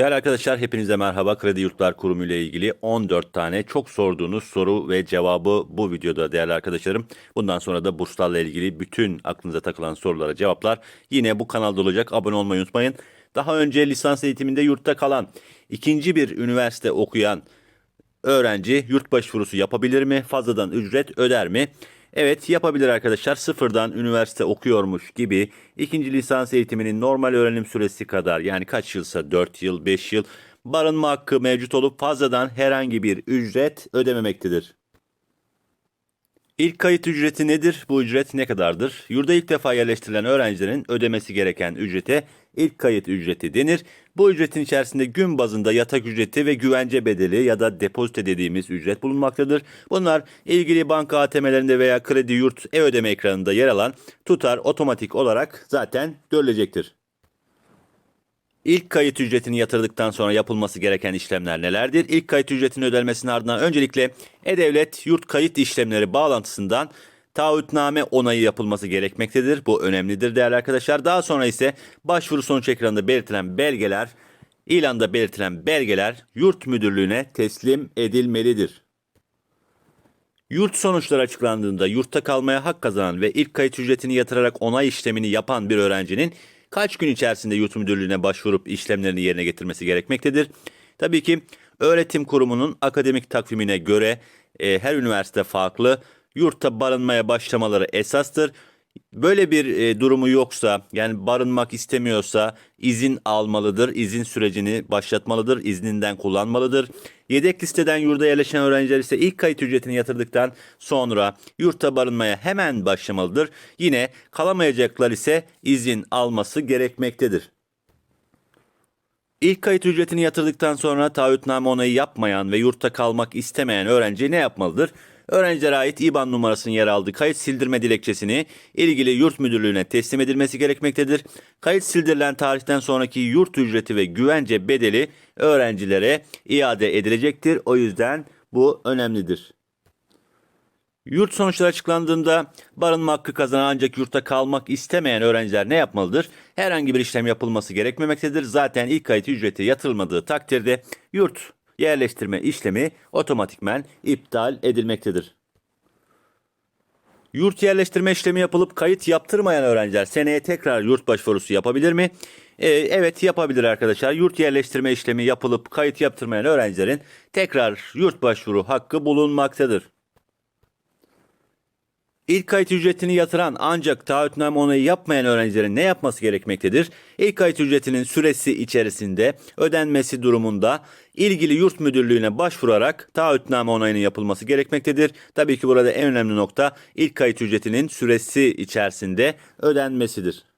Değerli arkadaşlar hepinize merhaba. Kredi Yurtlar Kurumu ile ilgili 14 tane çok sorduğunuz soru ve cevabı bu videoda değerli arkadaşlarım. Bundan sonra da burslarla ilgili bütün aklınıza takılan sorulara cevaplar yine bu kanalda olacak. Abone olmayı unutmayın. Daha önce lisans eğitiminde yurtta kalan, ikinci bir üniversite okuyan öğrenci yurt başvurusu yapabilir mi? Fazladan ücret öder mi? Evet yapabilir arkadaşlar. Sıfırdan üniversite okuyormuş gibi ikinci lisans eğitiminin normal öğrenim süresi kadar yani kaç yılsa 4 yıl 5 yıl barınma hakkı mevcut olup fazladan herhangi bir ücret ödememektedir. İlk kayıt ücreti nedir? Bu ücret ne kadardır? Yurda ilk defa yerleştirilen öğrencilerin ödemesi gereken ücrete ilk kayıt ücreti denir. Bu ücretin içerisinde gün bazında yatak ücreti ve güvence bedeli ya da depozite dediğimiz ücret bulunmaktadır. Bunlar ilgili banka ATM'lerinde veya kredi yurt e-ödeme ekranında yer alan tutar otomatik olarak zaten görülecektir. İlk kayıt ücretini yatırdıktan sonra yapılması gereken işlemler nelerdir? İlk kayıt ücretinin ödenmesinin ardından öncelikle E-Devlet yurt kayıt işlemleri bağlantısından taahhütname onayı yapılması gerekmektedir. Bu önemlidir değerli arkadaşlar. Daha sonra ise başvuru sonuç ekranında belirtilen belgeler, ilanda belirtilen belgeler yurt müdürlüğüne teslim edilmelidir. Yurt sonuçları açıklandığında yurtta kalmaya hak kazanan ve ilk kayıt ücretini yatırarak onay işlemini yapan bir öğrencinin kaç gün içerisinde yurt müdürlüğüne başvurup işlemlerini yerine getirmesi gerekmektedir. Tabii ki öğretim kurumunun akademik takvimine göre e, her üniversite farklı. Yurtta barınmaya başlamaları esastır. Böyle bir e, durumu yoksa yani barınmak istemiyorsa izin almalıdır. İzin sürecini başlatmalıdır. İzninden kullanmalıdır. Yedek listeden yurda yerleşen öğrenciler ise ilk kayıt ücretini yatırdıktan sonra yurtta barınmaya hemen başlamalıdır. Yine kalamayacaklar ise izin alması gerekmektedir. İlk kayıt ücretini yatırdıktan sonra taahhütname onayı yapmayan ve yurtta kalmak istemeyen öğrenci ne yapmalıdır? Öğrencilere ait IBAN numarasının yer aldığı kayıt sildirme dilekçesini ilgili yurt müdürlüğüne teslim edilmesi gerekmektedir. Kayıt sildirilen tarihten sonraki yurt ücreti ve güvence bedeli öğrencilere iade edilecektir. O yüzden bu önemlidir. Yurt sonuçları açıklandığında barınma hakkı kazanan ancak yurtta kalmak istemeyen öğrenciler ne yapmalıdır? Herhangi bir işlem yapılması gerekmemektedir. Zaten ilk kayıt ücreti yatırılmadığı takdirde yurt yerleştirme işlemi otomatikmen iptal edilmektedir. Yurt yerleştirme işlemi yapılıp kayıt yaptırmayan öğrenciler seneye tekrar yurt başvurusu yapabilir mi? Ee, evet yapabilir arkadaşlar. Yurt yerleştirme işlemi yapılıp kayıt yaptırmayan öğrencilerin tekrar yurt başvuru hakkı bulunmaktadır. İlk kayıt ücretini yatıran ancak taahhütname onayı yapmayan öğrencilerin ne yapması gerekmektedir? İlk kayıt ücretinin süresi içerisinde ödenmesi durumunda ilgili yurt müdürlüğüne başvurarak taahhütname onayının yapılması gerekmektedir. Tabii ki burada en önemli nokta ilk kayıt ücretinin süresi içerisinde ödenmesidir.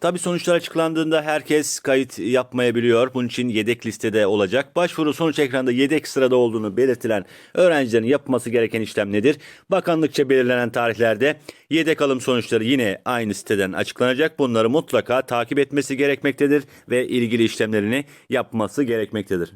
Tabi sonuçlar açıklandığında herkes kayıt yapmayabiliyor. Bunun için yedek listede olacak. Başvuru sonuç ekranda yedek sırada olduğunu belirtilen öğrencilerin yapması gereken işlem nedir? Bakanlıkça belirlenen tarihlerde yedek alım sonuçları yine aynı siteden açıklanacak. Bunları mutlaka takip etmesi gerekmektedir ve ilgili işlemlerini yapması gerekmektedir.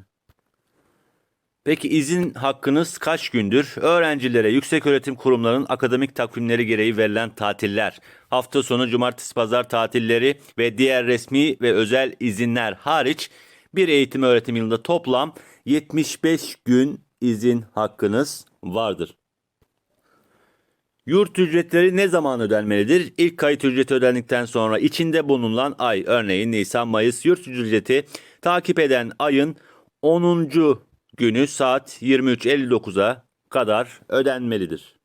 Peki izin hakkınız kaç gündür? Öğrencilere yükseköğretim kurumlarının akademik takvimleri gereği verilen tatiller, hafta sonu cumartesi pazar tatilleri ve diğer resmi ve özel izinler hariç bir eğitim öğretim yılında toplam 75 gün izin hakkınız vardır. Yurt ücretleri ne zaman ödenmelidir? İlk kayıt ücreti ödendikten sonra içinde bulunan ay örneğin Nisan Mayıs yurt ücreti takip eden ayın 10 günü saat 23.59'a kadar ödenmelidir.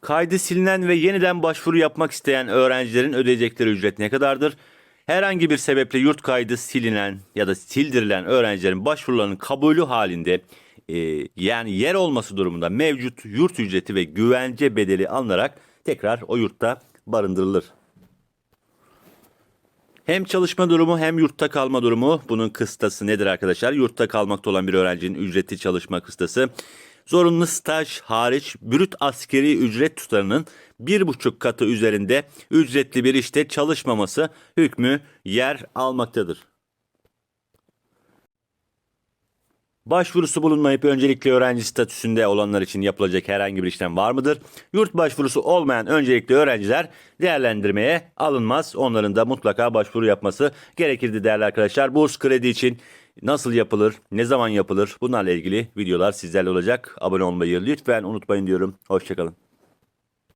Kaydı silinen ve yeniden başvuru yapmak isteyen öğrencilerin ödeyecekleri ücret ne kadardır? Herhangi bir sebeple yurt kaydı silinen ya da sildirilen öğrencilerin başvurularının kabulü halinde e, yani yer olması durumunda mevcut yurt ücreti ve güvence bedeli alınarak tekrar o yurtta barındırılır. Hem çalışma durumu hem yurtta kalma durumu bunun kıstası nedir arkadaşlar? Yurtta kalmakta olan bir öğrencinin ücreti çalışma kıstası. Zorunlu staj hariç brüt askeri ücret tutarının bir buçuk katı üzerinde ücretli bir işte çalışmaması hükmü yer almaktadır. Başvurusu bulunmayıp öncelikli öğrenci statüsünde olanlar için yapılacak herhangi bir işlem var mıdır? Yurt başvurusu olmayan öncelikli öğrenciler değerlendirmeye alınmaz. Onların da mutlaka başvuru yapması gerekirdi değerli arkadaşlar. Burs kredi için nasıl yapılır, ne zaman yapılır bunlarla ilgili videolar sizlerle olacak. Abone olmayı lütfen unutmayın diyorum. Hoşçakalın.